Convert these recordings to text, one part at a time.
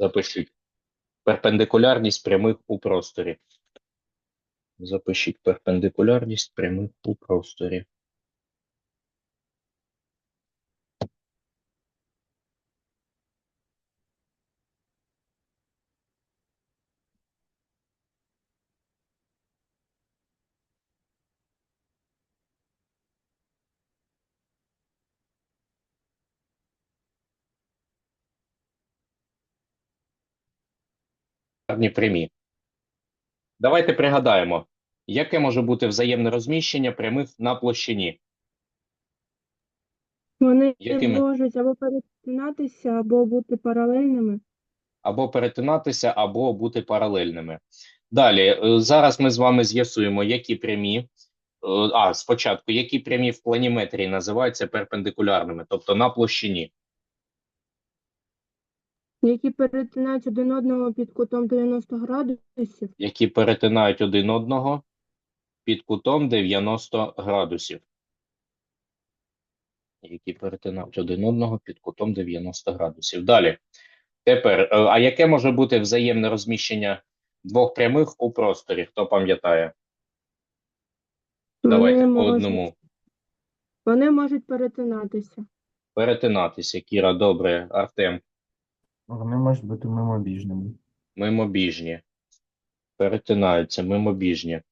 Запишіть. Перпендикулярність прямих у просторі. Запишіть перпендикулярність прямих у просторі. Прямі. Давайте пригадаємо, яке може бути взаємне розміщення прямих на площині. Вони Якими? можуть або перетинатися, або бути паралельними. або перетинатися, або бути паралельними. Далі, е, зараз ми з вами з'ясуємо, які прямі, е, а спочатку, які прямі в планіметрії називаються перпендикулярними, тобто на площині. Які перетинають один одного під кутом 90 градусів, які перетинають один одного під кутом 90 градусів. Які перетинають один одного під кутом 90 градусів. Далі. Тепер, е, а яке може бути взаємне розміщення двох прямих у просторі? Хто пам'ятає? Давайте по можуть, одному. вони можуть перетинатися. Перетинатися. Кіра, добре. Артем, Вони можуть бути мимобіжними. мимобіжні. Перетинаються, мимобіжні.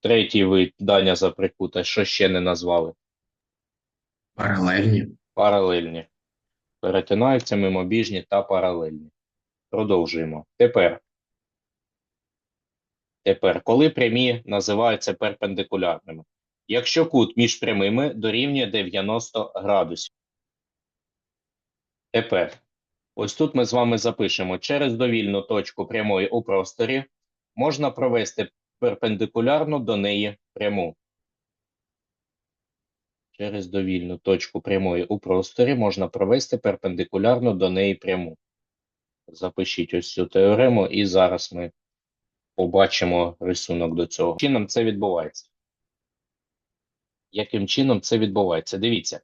Третій вид Даня Заприкута. Що ще не назвали? Паралельні. Паралельні. Перетинаються мимобіжні та паралельні. Продовжуємо. Тепер. Тепер, коли прямі називаються перпендикулярними? Якщо кут між прямими дорівнює 90 градусів. Тепер, ось тут ми з вами запишемо, через довільну точку прямої у просторі можна провести перпендикулярну до неї пряму. Через довільну точку прямої у просторі можна провести перпендикулярну до неї пряму. Запишіть ось цю теорему, і зараз ми побачимо рисунок до цього. Яким чином це відбувається? Яким чином це відбувається? Дивіться.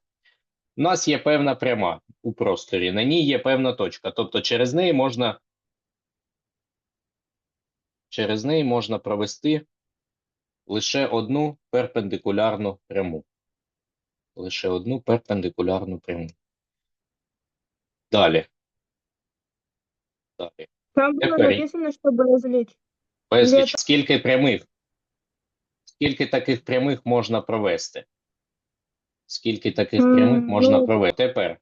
У нас є певна пряма у просторі, на ній є певна точка, тобто через неї можна через неї можна провести лише одну перпендикулярну пряму. Лише одну перпендикулярну пряму. Далі. Далі. Там було Тепер- написано, що безліч. Безліч. Скільки прямих? Скільки таких прямих можна провести? Скільки таких прямих можна ну- провести? Тепер.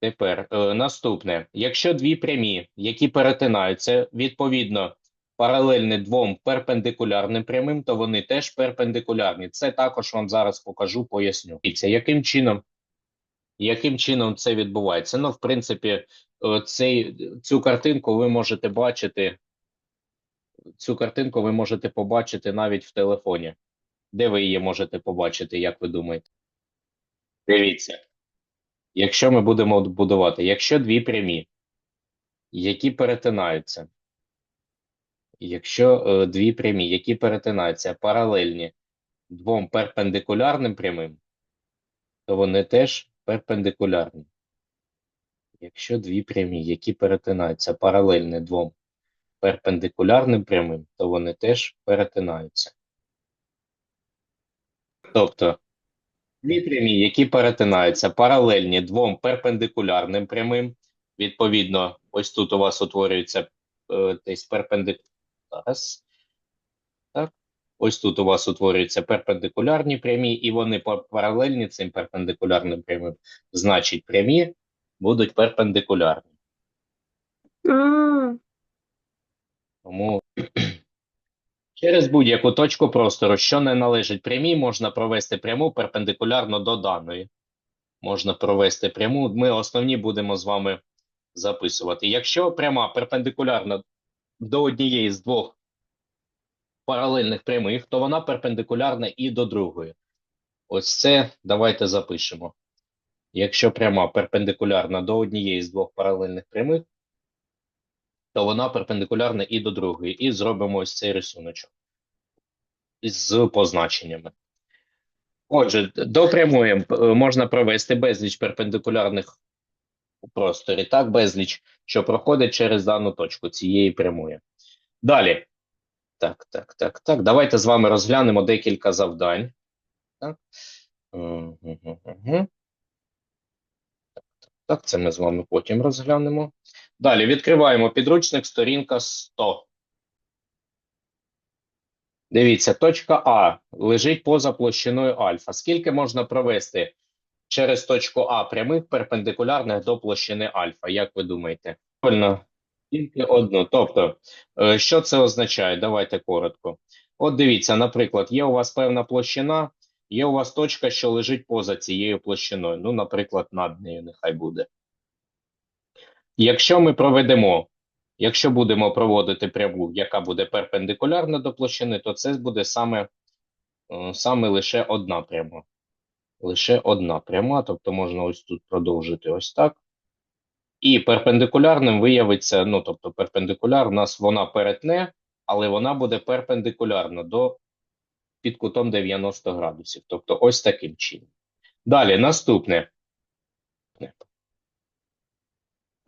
Тепер е, наступне. Якщо дві прямі, які перетинаються, відповідно, паралельні двом перпендикулярним прямим, то вони теж перпендикулярні. Це також вам зараз покажу, поясню. Дивіться, яким чином, яким чином це відбувається? Ну, в принципі, е, цей, цю картинку ви можете бачити цю картинку ви можете побачити навіть в телефоні. Де ви її можете побачити, як ви думаєте? Дивіться. Якщо ми будемо будувати, якщо дві прямі, які перетинаються, якщо е, дві прямі, які перетинаються паралельні двом перпендикулярним прямим, то вони теж перпендикулярні. Якщо дві прямі, які перетинаються паралельні двом перпендикулярним прямим, то вони теж перетинаються. Тобто, дві прямі, які перетинаються паралельні двом перпендикулярним прямим, відповідно, ось тут у вас утворюється е, десь перпендик... Зараз. Так. Ось тут у вас утворюються перпендикулярні прямі, і вони па- паралельні цим перпендикулярним прямим. Значить, прямі будуть перпендикулярні. Тому через будь-яку точку простору, що не належить прямій, можна провести пряму перпендикулярно до даної. Можна провести пряму. Ми основні будемо з вами записувати. Якщо пряма перпендикулярна до однієї з двох паралельних прямих, то вона перпендикулярна і до другої. Ось це давайте запишемо. Якщо пряма перпендикулярна до однієї з двох паралельних прямих, то вона перпендикулярна і до другої. І зробимо ось цей рисуночок з позначеннями. Отже, до прямої е, можна провести безліч перпендикулярних просторі, так, безліч, що проходить через дану точку цієї прямої. Далі. Так, так, так, так. Давайте з вами розглянемо декілька завдань. Так, так, це ми з вами потім розглянемо. Далі відкриваємо підручник, сторінка 100. Дивіться, точка А лежить поза площиною альфа. Скільки можна провести через точку А прямих перпендикулярних до площини альфа? Як ви думаєте? Правильно, тільки одну. Тобто, е, що це означає? Давайте коротко. От дивіться, наприклад, є у вас певна площина, є у вас точка, що лежить поза цією площиною. Ну, наприклад, над нею нехай буде. Якщо ми проведемо, якщо будемо проводити пряму, яка буде перпендикулярна до площини, то це буде саме, е, саме лише одна пряма. Лише одна пряма, тобто можна ось тут продовжити ось так. І перпендикулярним виявиться, ну, тобто перпендикуляр у нас вона перетне, але вона буде перпендикулярна до під кутом 90 градусів. Тобто ось таким чином. Далі, наступне.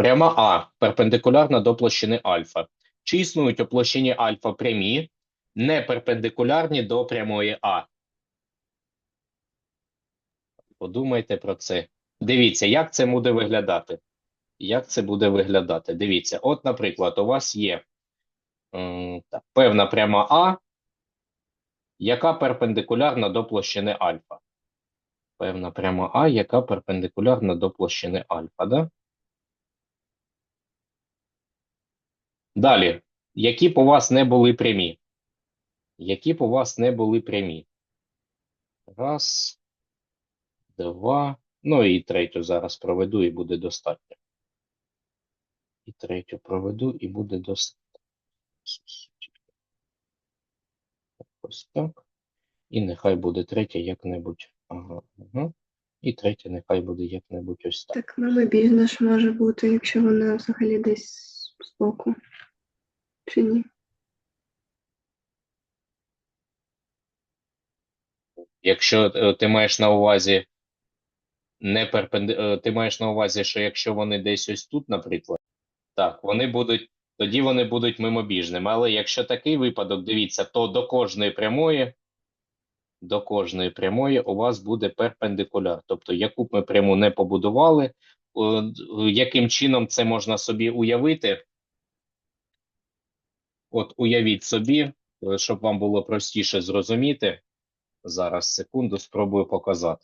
Пряма А перпендикулярна до площини альфа. Чи існують у площині альфа прямі, не перпендикулярні до прямої А? Подумайте про це. Дивіться, як це буде виглядати. Як це буде виглядати? Дивіться, от, наприклад, у вас є певна пряма А, яка перпендикулярна до площини альфа. Певна пряма А, яка перпендикулярна до площини альфа, да? Далі, які б у вас не були прямі? Які б у вас не були прямі? Раз, два. Ну і третю зараз проведу, і буде достатньо. І третю проведу, і буде достатньо. Ось так. І нехай буде третя як-небудь. Ага, ага. І третя нехай буде як-небудь ось так. Так, мамобіжна ж може бути, якщо вона взагалі десь збоку. Чи ні? Якщо е, ти маєш на увазі не перпенди... е, ти маєш на увазі, що якщо вони десь ось тут, наприклад, так, вони будуть, тоді вони будуть мимобіжними. Але якщо такий випадок, дивіться, то до кожної прямої, до кожної прямої у вас буде перпендикуляр. Тобто, яку б ми пряму не побудували, е, яким чином це можна собі уявити? От уявіть собі, е, щоб вам було простіше зрозуміти. Зараз секунду, спробую показати.